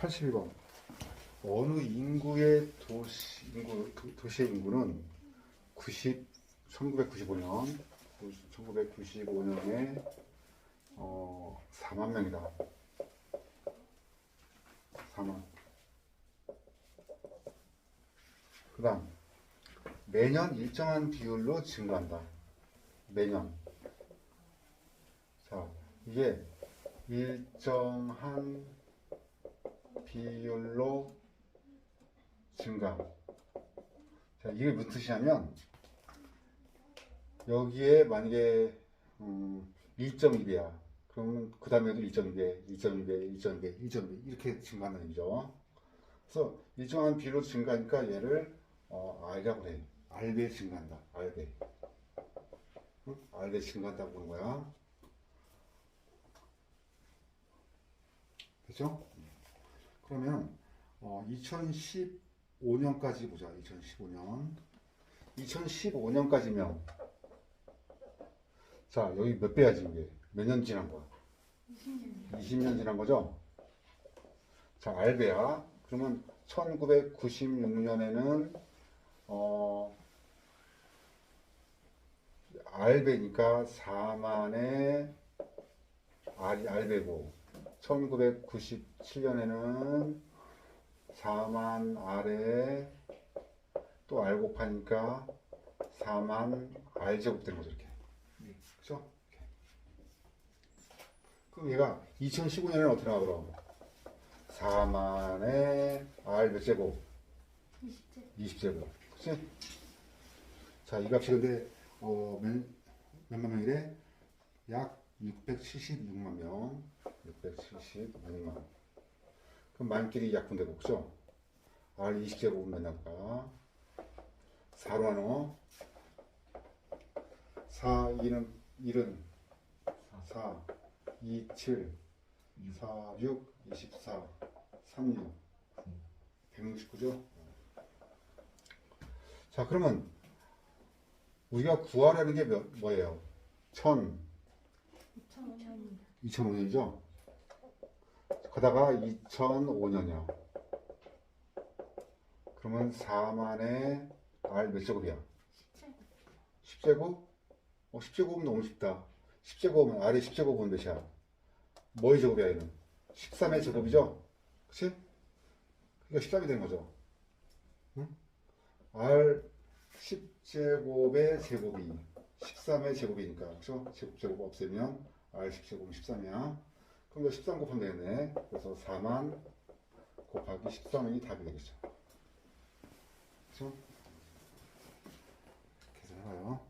82번. 어느 인구의 도시, 인구, 도, 도시의 인구는 90, 1995년, 1995년에 어, 4만 명이다. 4만. 그 다음, 매년 일정한 비율로 증가한다. 매년. 자, 이게 일정한 비율로 증가. 자, 이게 무슨 뜻이냐면, 여기에 만약에, 음, 1.2배야. 그러면 그 다음에도 1.2배, 1.2배, 1.2배, 1.2배, 이렇게 증가한다는 얘기죠. 그래서 일정한 비율로 증가하니까 얘를, 어, R이라고 그래. R배 증가한다. R배. 응? R배 증가한다고 보는 거야. 그죠? 그러면 어, 2015년까지 보자. 2015년. 2015년까지면 자 여기 몇 배야지 이게 몇 년 지난 거야? 20년 지난 거죠? 자 알배야. 그러면 1996년에는 어 알배니까 4만의 알, 알배고 1997년에는 4만 아래 또 알 곱하니까 4만 알 제곱 되는 거죠 이렇게 그죠? 이렇게. 그럼 얘가 2015년에는 어떻게 나와 그럼 4만의 알 몇 제곱 20제곱 그치? 자이 값이 근데 어, 몇, 몇만 명이래? 약 676만 명 676만 그럼 만끼리 약분되고 그죠? R 20제곱은 몇 나올까? 4로 나눠 4, 2는 1은 4, 2, 7 4, 6, 24 3, 6 169죠? 자 그러면 우리가 구하라는 게 몇, 뭐예요? 1000 2005년이죠? 가다가 2005년이요. 그러면 4만의 R 몇 제곱이야? 10제곱? 어, 10제곱은 너무 쉽다. 10제곱은, R의 10제곱은 몇이야? 뭐의 제곱이야, 얘는? 13의 제곱이죠? 그치? 그러니까 13이 되는 거죠. 응? R 10제곱의 제곱이 13의 제곱이니까, 그쵸? 제곱, 제곱 없애면 R 10제곱은 13이야. 그럼 이거 13 곱한 얘네. 그래서 4만 곱하기 13이 답이 되겠죠. 그렇죠? 계산해봐요.